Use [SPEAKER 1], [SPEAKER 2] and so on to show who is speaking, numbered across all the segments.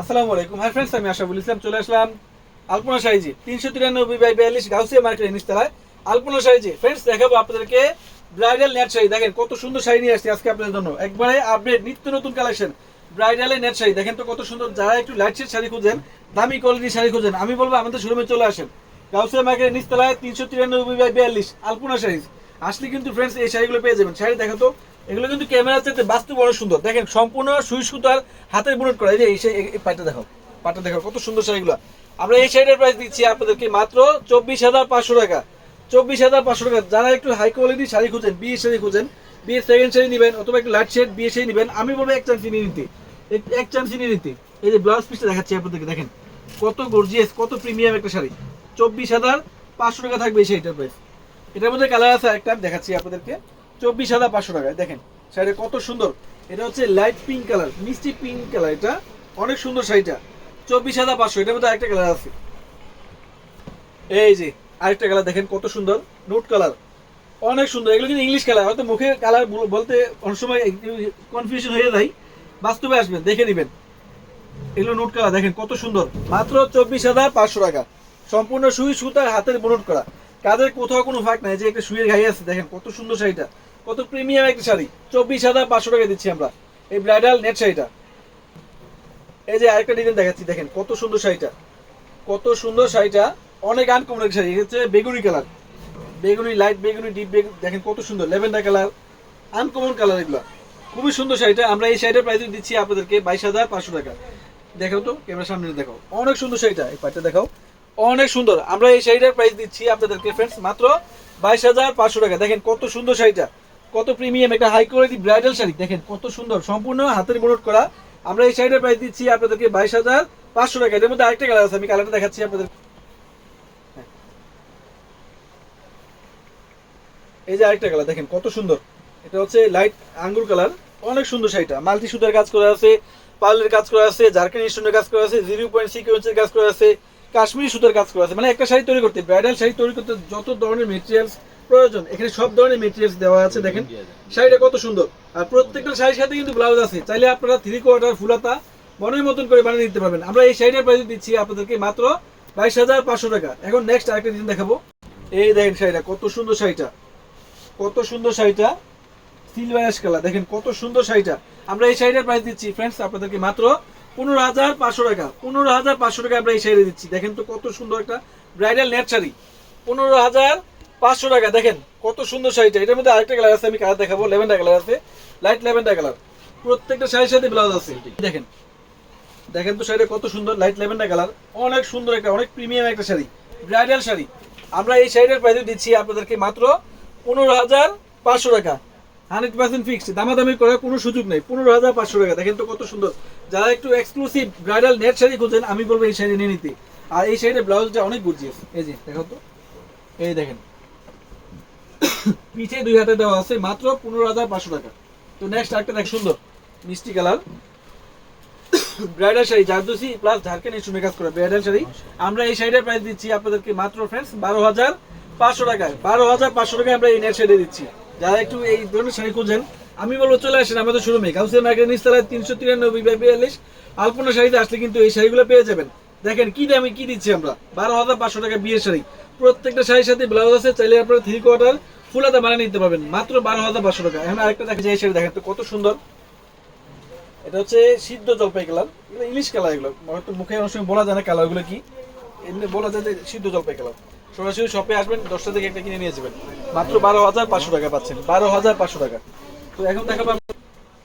[SPEAKER 1] আসসালামু আলাইকুম। ফ্রেন্ডস আমি আশাফুল ইসলাম। চলে আসলাম আলপনা সাইজি তিনশো তিরানব্বই বাই বিয়াল্লিশ গাউসিয়া মার্কেট আলপনা সাইজি ফ্রেন্ডস দেখাবো আপনাদেরকে ব্রাইডাল নেট দেখেন, কত সুন্দর নিয়ে আসছি আজকে আপনাদের জন্য। একবারে আপডেট নিত্য নতুন কালেকশন ব্রাইডালের নেট শাড়ি। দেখেন তো কত সুন্দর, যারা একটু লাইট শেড শাড়ি খুঁজেন, দামি কোয়ালিটির শাড়ি খুঁজেন, আমি বলব আমাদের শোরুমে চলে আসেন। গাউসিয়া মার্কেট নিচতলায় তিনশো তিরানব্বই বাই বিয়াল্লিশ আলপনা শাড়ি আসলে কিন্তু ফ্রেন্ডস এই শাড়িগুলো পেয়ে যাবেন। শাড়ি দেখো তো এগুলো কিন্তু ক্যামেরা চাইতে বাস্তব বড় সুন্দর। দেখেন, সম্পূর্ণ সুই সুতার হাতের বুনট করা। এই যে, এই পাটটা দেখো। পাটটা দেখো, কত সুন্দর শাড়িগুলো। আমরা এই শাড়িটার প্রাইস দিচ্ছি আপনাদেরকে মাত্র চব্বিশ হাজার পাঁচশো টাকা। চব্বিশ হাজার পাঁচশো টাকা। যারা একটু হাই কোয়ালিটি শাড়ি খুঁজেন বিয়ে শাড়ি খুঁজেন বিয়ের সেকেন্ড শাড়ি নেবেন অথবা একটু লাইট শেড বিয়ে শাড়ি নেবেন, আমি বলব এক চান্স নিয়ে নিতে। এক- চান্স নিয়ে নিতে। এই যে ব্লাউজ পিসটা দেখাচ্ছি আপনাদেরকে, দেখেন। কত গর্জিয়াস কত প্রিমিয়াম একটা শাড়ি। চব্বিশ হাজার পাঁচশো টাকা থাকবে এই শাড়িটার প্রাইস এটার মধ্যে কালার আছে একটা দেখাচ্ছি আপনাদেরকে। চব্বিশ হাজার পাঁচশো টাকায়। দেখেন, শাড়িটা কত সুন্দর। এটা হচ্ছে লাইট পিঙ্ক কালার মিষ্টি পিঙ্ক কালার এটা। অনেক সুন্দর শাড়িটা। চব্বিশ হাজার পাঁচশো, এটার মধ্যে আরেকটা কালার আছে। এই যে, আরেকটা কালার দেখেন কত সুন্দর। নোট কালার অনেক সুন্দর। এগুলো কিন্তু ইংলিশ কালার হয়তো মুখে কালার বলতে অনেক সময় কনফিউশন হয়ে যায়। বাস্তবে আসবেন, দেখে নেবেন। এগুলো নোট কালার দেখেন কত সুন্দর। মাত্র চব্বিশ হাজার পাঁচশো টাকা। সম্পূর্ণ সুই সুতার হাতের বুনট করা। কাজের কোথাও কোনো ফাঁক নাই যে একটা সুইয়ের গায়ে আছে, দেখেন কত সুন্দর শাড়িটা, কত প্রিমিয়াম একটা শাড়ি। চব্বিশ হাজার পাঁচশো টাকা দিচ্ছি আমরা, এই ব্রাইডাল নেট শাড়িটা। এই যে আরেকটা ডিজাইন দেখাচ্ছি, দেখেন কত সুন্দর শাড়িটা, কত সুন্দর শাড়িটা, অনেক আনকমন একটা শাড়ি হচ্ছে বেগুনি কালার বেগুনি লাইট বেগুনি ডিপ বেগুনি, দেখেন কত সুন্দর লেভেন্ডার কালার আনকমন কালার এগুলো। খুবই সুন্দর শাড়িটা, আমরা এই শাড়িটার প্রাইস দিচ্ছি আপনাদেরকে বাইশ হাজার পাঁচশো টাকা। দেখাও তো ক্যামেরার সামনে দেখাও। অনেক সুন্দর শাড়িটা, এই পাটটা দেখাও। অনেক সুন্দর। আমরা এই শাড়িটার প্রাইস দিচ্ছি আপনাদেরকে ফ্রেন্ডস মাত্র বাইশ হাজার পাঁচশো টাকা। দেখেন কত সুন্দর শাড়িটা। কত প্রিমিয়াম একটা হাই কোয়ালিটি ব্রাইডাল শাড়ি। দেখেন কত সুন্দর, সম্পূর্ণ হাতের মোড়ট করা। আমরা এই শাড়িটার প্রাইস দিচ্ছি আপনাদেরকে বাইশ হাজার পাঁচশো টাকা। এটার মধ্যে আরেকটা কালার আছে, আমি কালারটা দেখাচ্ছি আপনাদের। এই যে আরেকটা কালার দেখেন কত সুন্দর। এটা হচ্ছে লাইট আঙ্গুর কালার অনেক সুন্দর শাড়িটা। মাল্টি সুতার কাজ করা আছে পার্লের কাজ করা আছে ঝাড়খান্ড স্টোনের কাজ করা আছে জিরো পয়েন্ট সিকোয়েন্সের কাজ করা আছে। কাশ্মীরি সুতার কাজ করা আছে। মানে একটা শাড়ি তৈরি করতে ব্রাইডাল শাড়ি তৈরি করতে যত ধরনের মেটেরিয়ালস প্রয়োজন এখানে সব ধরনের মেটেরিয়ালস দেওয়া আছে দেখেন। শাড়িটা কত সুন্দর। আর প্রত্যেকটা শাড়ির সাথে কিন্তু ব্লাউজ আছে। চাইলে আপনারা থ্রি কোয়ার্টার ফুলাতা মনের মতন করে বানিয়ে নিতে পারবেন। আমরা এই শাড়িটার প্রাইস দিচ্ছি আপনাদেরকে মাত্র বাইশ হাজার পাঁচশো টাকা। এখন নেক্সট আরেকটা দিন দেখাবো। এই দেখেন শাড়িটা কত সুন্দর শাড়িটা। কত সুন্দর শাড়িটা। সিলভার অ্যাশ কালার দেখেন কত সুন্দর শাড়িটা। আমরা এই শাড়িটার প্রাইস দিচ্ছি ফ্রেন্ডস আপনাদেরকে মাত্র পনেরো হাজার পাঁচশো টাকা, পনেরো হাজার পাঁচশো টাকা আমরা এই শাড়ি দিচ্ছি। দেখেন তো কত সুন্দর একটা ব্রাইডাল নেট শাড়ি। পনেরো হাজার পাঁচশো টাকা, দেখেন কত সুন্দর শাড়িটা। এটার মধ্যে আরেকটা কালার আছে, আমি কালার দেখাবো লেভেন্ডার কালার আছে লাইট লেভেন্ডার কালার প্রত্যেকটা শাড়ির সাথে ব্লাউজ আছে দেখেন দেখেন তো শাড়িটা কত সুন্দর লাইট লেভেন্ডার কালার অনেক সুন্দর একটা, অনেক প্রিমিয়াম একটা শাড়ি ব্রাইডাল শাড়ি। আমরা এই শাড়িটার প্রাইস দিচ্ছি আপনাদেরকে মাত্র পনেরো হাজার পাঁচশো টাকা। হান্ড্রেড পার্সেন্ট ফিক্সড, দামাদামি করার কোনো সুযোগ নেই। পনেরো হাজার পাঁচশো টাকা। দেখেন তো কত সুন্দর। যারা একটু এক্সক্লুসিভ ব্রাইডাল নেট শাড়ি খুঁজেন, আমি বলব এই শাড়ি নিয়ে নিতে। আর এই শাড়ির ব্লাউজটা অনেক গর্জিয়াস। এই যে, দেখো তো। এই দেখেন। পিঠে দুই হাতে দেওয়া আছে, মাত্র পনেরো হাজার পাঁচশো টাকা। তো নেক্সট একটা দেখ সুন্দর। মিষ্টি কালার। ব্রাইডাল শাড়ি, জারদোসি প্লাস ঝাড়খান্ড ইস্টুমে কাজ করা ব্রাইডাল শাড়ি। আমরা এই শাড়িটার প্রাইস দিচ্ছি আপনাদেরকে মাত্র ফ্রেন্ডস বারো হাজার পাঁচশো টাকায়। বারো হাজার পাঁচশো টাকায় আমরা এই নেট শাড়ি দিচ্ছি। যারা একটু এই ধরনের শাড়ি খুঁজেন, আমি বলব চলে আসেন আমাদের শোরুমে কাউসে মার্কেট নিচতলায় তিনশো তিরানব্বই বাই বিয়াল্লিশ, আলপনা শাড়িতে আসলে কিন্তু এই শাড়িগুলো পেয়ে যাবেন। দেখেন কি দামে কি দিচ্ছি আমরা? বারো হাজার পাঁচশো টাকা বিয়ের শাড়ি। প্রত্যেকটা শাড়ির সাথে ব্লাউজ আছে, চাইলে আপনারা থ্রি কোয়ার্টার ফুলাতে বানিয়ে নিতে পারবেন। মাত্র বারো হাজার পাঁচশো টাকা। এখন আরেকটা দেখা যায় শাড়ি দেখেন তো কত সুন্দর। এটা হচ্ছে সিদ্ধ জলপাই কালার। এগুলো ইংলিশ কালার এগুলো। হয়তো মুখে অনেক সময় বলা যায় না কালারগুলো কি। এমনি বলা যায় যে সিদ্ধ জলপাই কালার। সরাসরি শপে আসবেন, দশটা থেকে একটা কিনে নিয়ে যাবেন। মাত্র বারো হাজার পাঁচশো টাকা পাচ্ছেন, বারো হাজার পাঁচশো টাকা। তো এখন দেখাবো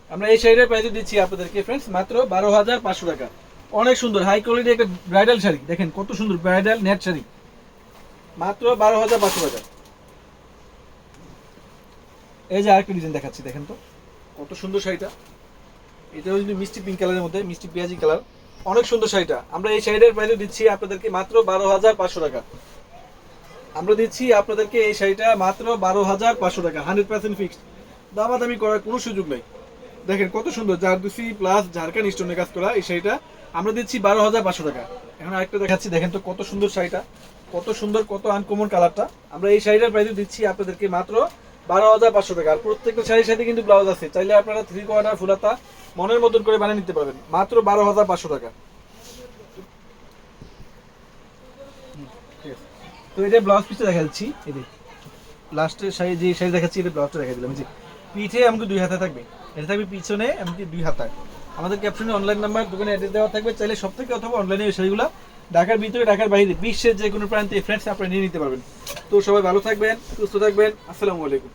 [SPEAKER 1] আমরা- এই শাড়িটার প্রাইস দিচ্ছি আপনাদেরকে ফ্রেন্ডস মাত্র বারো হাজার পাঁচশো টাকা। অনেক সুন্দর হাই কোয়ালিটি একটা ব্রাইডাল শাড়ি। দেখেন কত সুন্দর ব্রাইডাল নেট শাড়ি। মাত্র বারো হাজার পাঁচশো টাকা। এই যে আরেকটা ডিজাইন দেখাচ্ছি, দেখেন তো। কত সুন্দর শাড়িটা। এটা হচ্ছে মিষ্টি পিঙ্ক কালারের মধ্যে, মিষ্টি পেঁয়াজি কালার অনেক সুন্দর শাড়িটা। আমরা এই শাড়িটার প্রাইস দিচ্ছি আপনাদেরকে মাত্র বারো হাজার পাঁচশো টাকা। আমরা দিচ্ছি আপনাদেরকে এই শাড়িটা মাত্র বারো হাজার পাঁচশো টাকা, হান্ড্রেড পার্সেন্ট ফিক্সড। দামাদামি করার কোনো সুযোগ নেই। দেখেন কত সুন্দর জারদুসি প্লাস ঝাড়খান স্টোনের কাজ করা এই শাড়িটা। আমরা দিচ্ছি বারো হাজার পাঁচশো টাকা। এখন আরেকটা দেখাচ্ছি, দেখেন তো কত সুন্দর শাড়িটা, কত সুন্দর, কত আনকমন কালারটা আমরা এই শাড়িটার প্রাইস দিচ্ছি আপনাদেরকে মাত্র বারো হাজার পাঁচশো টাকা। আর প্রত্যেকটা শাড়ির সাথে কিন্তু ব্লাউজ আছে। চাইলে আপনারা থ্রি কোয়ার্টার ফুলাতা মনের মতন করে বানিয়ে নিতে পারবেন। মাত্র বারো হাজার পাঁচশো টাকা। ঠিক আছে। তো এটা ব্লাউজ পিসটা দেখাচ্ছি। এই যে লাস্টের শাড়ি যে শাড়ি দেখাচ্ছি, এটা ব্লাউজটা দেখা দিলাম। যে, পিঠে আমাকে দুই হাতে থাকবে। এটা থাকবে পিছনে এমনকি দুই হাতা আমাদের ক্যাপশনে অনলাইন নাম্বার দোকানে অ্যাড্রেস দেওয়া থাকবে। চাইলে সব থেকে অথবা অনলাইনে এই শাড়িগুলো, ঢাকার ভিতরে, ঢাকার বাইরে, বিশ্বের যে কোনো প্রান্তে ফ্রেন্ডস আপনারা নিয়ে নিতে পারবেন। তো সবাই ভালো থাকবেন, সুস্থ থাকবেন। আসসালামু আলাইকুম।